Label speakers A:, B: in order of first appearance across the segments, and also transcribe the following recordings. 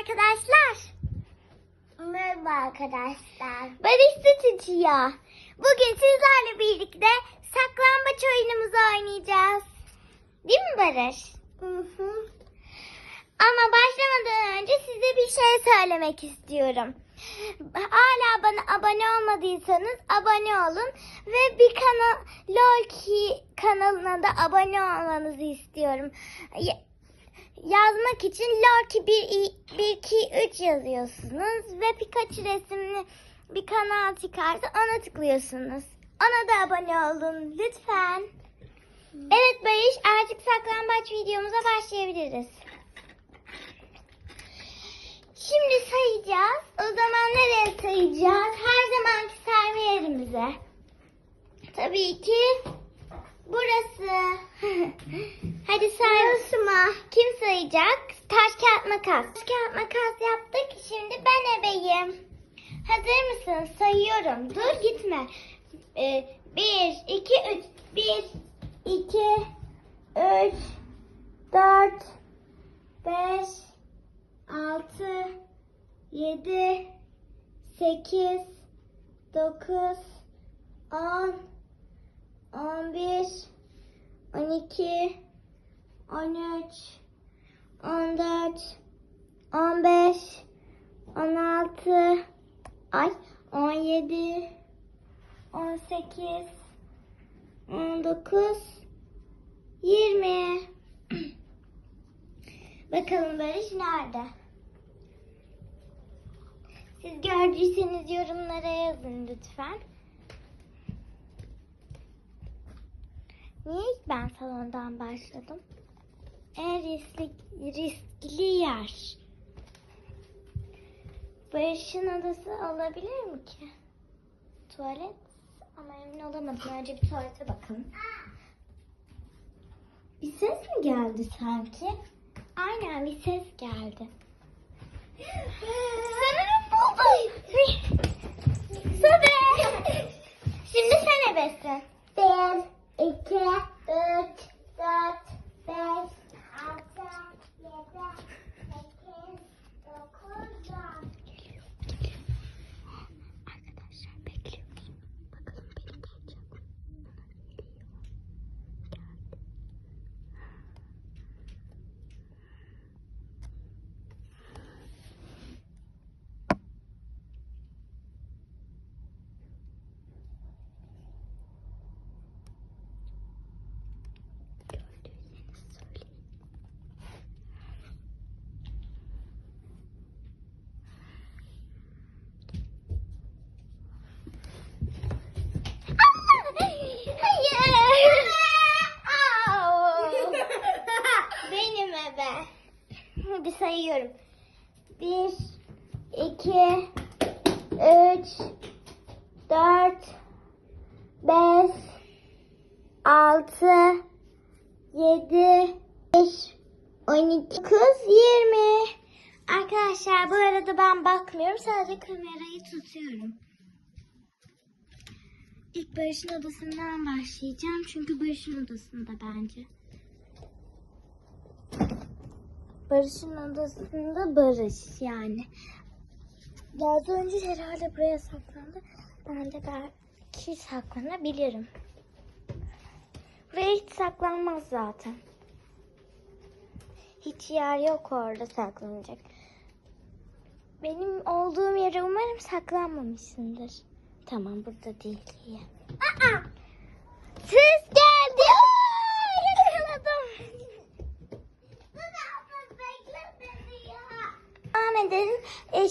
A: arkadaşlar.
B: Merhaba arkadaşlar.
A: Barış Tutucuya. Bugün sizlerle birlikte saklambaç oyunumuzu oynayacağız. Değil mi Barış?
B: Hı hı.
A: Ama başlamadan önce size bir şey söylemek istiyorum. Hala bana abone olmadıysanız abone olun ve bir kanal Loki kanalına da abone olmanızı istiyorum. Ya- yazmak için Loki 1 1 2 3 yazıyorsunuz ve Pikachu resimli bir kanal çıkarsa ona tıklıyorsunuz. Ona da abone olun lütfen. Evet Barış artık saklambaç videomuza başlayabiliriz. Şimdi sayacağız. O zaman nereye sayacağız? Her zamanki sayma yerimize. Tabii ki burası. Hadi say. Burası mı? Kim sayacak? Taş kağıt makas. Taş kağıt makas yaptık. Şimdi ben ebeyim. Hazır mısın? Sayıyorum. Dur gitme. Ee, bir, iki, üç. Bir, iki, üç, dört, beş, altı, yedi, sekiz, dokuz, on, on bir, on iki, on üç, on dört, on beş, on altı, ay, on yedi, on sekiz, on dokuz, yirmi. Bakalım Barış nerede? Siz gördüyseniz yorumlara yazın lütfen. Niye ilk ben salondan başladım? En riskli, riskli yer. Barış'ın odası olabilir mi ki? Tuvalet? Ama emin olamadım. Önce bir tuvalete bakalım. Bir ses mi geldi sanki? Aynen bir ses geldi. Sanırım buldum. Sabe. Şimdi sen ebesin.
B: Bir, iki, üç, dört, beş, altı, yedi, sekiz, dokuz, on.
A: Arkadaşlar bekliyoruz. Bakalım beni gelecek mi? Gördüyseniz söyleyin. Hayır. Au. Benim ebe. Hadi sayıyorum. Bir, iki, üç, dört, beş, altı, yedi, beş, on iki, dokuz, yirmi. Arkadaşlar bu arada ben bakmıyorum. Sadece kamerayı tutuyorum. İlk Barış'ın odasından başlayacağım. Çünkü Barış'ın odasında bence. Barış'ın odasında Barış yani. Az önce herhalde buraya saklandı. Ben de belki saklanabilirim. Buraya hiç saklanmaz zaten. Hiç yer yok orada saklanacak. Benim olduğum yere umarım saklanmamışsındır. Tamam burada değil. Aa! Ses geldi. Aa, yakaladım. Devam edelim. E,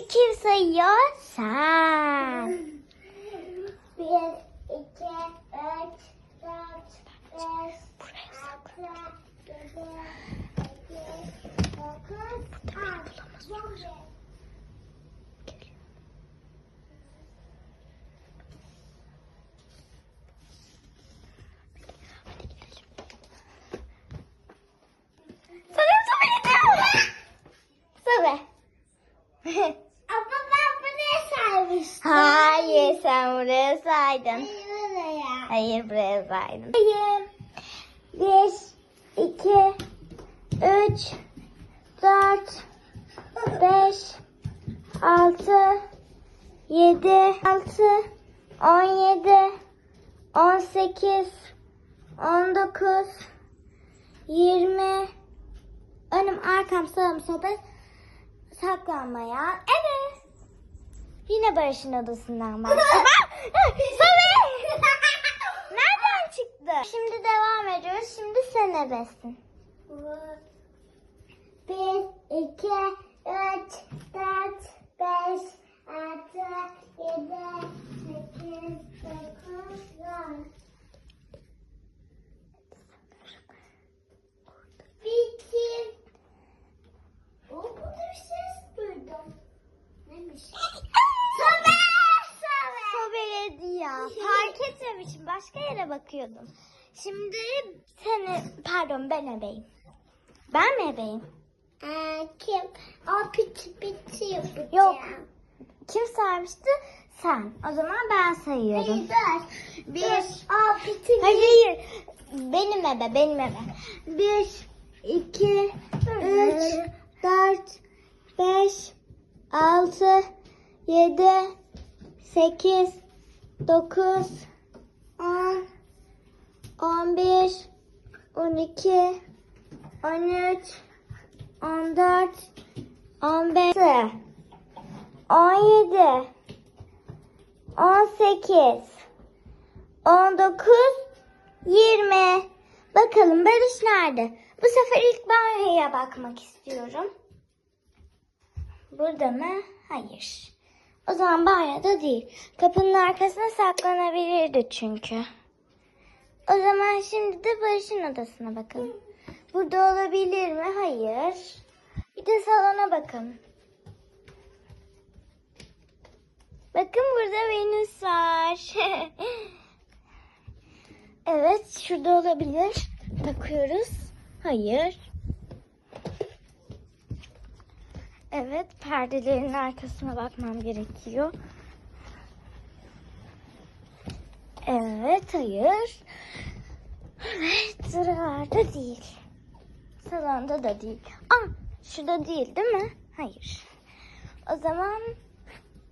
A: şimdi kim sayıyor? Sen.
B: Bir, iki, üç, dört, beş,
A: Buraya
B: altı,
A: saklan.
B: yedi, sekiz, dokuz, on.
A: Hadi gidelim. Sanırım Sobe gidiyor. Sobe.
B: Ama ben buraya saymıştım.
A: Hayır sen buraya saydın. Hayır buraya saydın. Hayır. Bir, iki, üç, dört, beş, altı, yedi, altı, on yedi, on sekiz, on dokuz, yirmi. Önüm arkam sağım sobe saklanmaya. Evet. Yine Barış'ın odasından başladım. Çıktı? Şimdi devam ediyoruz. Şimdi sen ebesin.
B: Bir, iki, üç, dört, beş, altı, yedi, sekiz, dokuz, on. Bitir. O burada bir ses duydum. Neymiş? Sobe! Sobe!
A: Sobeledi ya. Fark etmemişim. Başka yere bakıyordum. Şimdi seni, pardon ben ebeyim. Ben mi ebeyim?
B: Ee, kim? O piti piti yapacağım.
A: Yok. Kim saymıştı? Sen. O zaman ben sayıyorum.
B: Hayır dur. Bir. O piti
A: Hayır hayır. Benim ebe, benim ebe. Bir, iki, üç, dört, beş, altı, yedi, sekiz, dokuz, 12, 13, 14, 15, 17, 18, 19, 20. Bakalım Barış nerede? Bu sefer ilk banyoya bakmak istiyorum. Burada mı? Hayır. O zaman banyoda değil. Kapının arkasına saklanabilirdi çünkü. O zaman şimdi de Barış'ın odasına bakalım. Burada olabilir mi? Hayır. Bir de salona bakın. Bakın burada Venüs var. evet, şurada olabilir. Bakıyoruz. Hayır. Evet, perdelerin arkasına bakmam gerekiyor. Evet, hayır. Evet, buralarda değil. Salonda da değil. Aa, şurada değil değil mi? Hayır. O zaman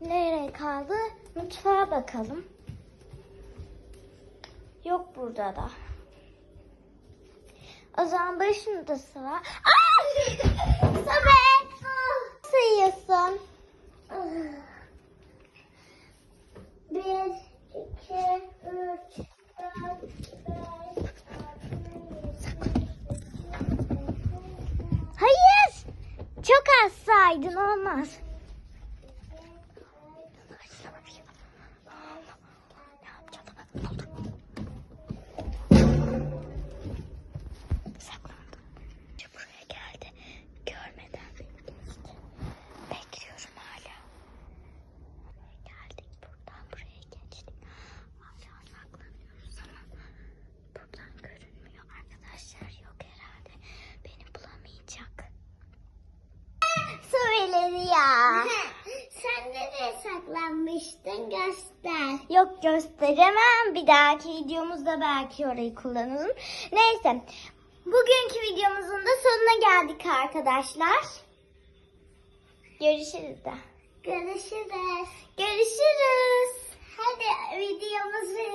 A: nereye kaldı? Mutfağa bakalım. Yok burada da. O zaman Barış'ın odası var. Aa! Sabe! Sayıyorsun.
B: Bir, iki, üç, dört, beş, altı, yedi,
A: Hayır. Çok az saydın olmaz. Saklandım. Buraya geldi. Görmeden beni geçti. Bekliyorum hala. Buraya geldik. Buradan buraya geçtik. Hala saklanıyoruz ama buradan görünmüyor. Arkadaşlar yok herhalde. Beni bulamayacak. Ya.
B: Sen nereye saklanmıştın göster.
A: Yok gösteremem. Bir dahaki videomuzda belki orayı kullanalım. Neyse. Bugünkü videomuzun da sonuna geldik arkadaşlar. Görüşürüz de.
B: Görüşürüz.
A: Görüşürüz.
B: Hadi videomuzu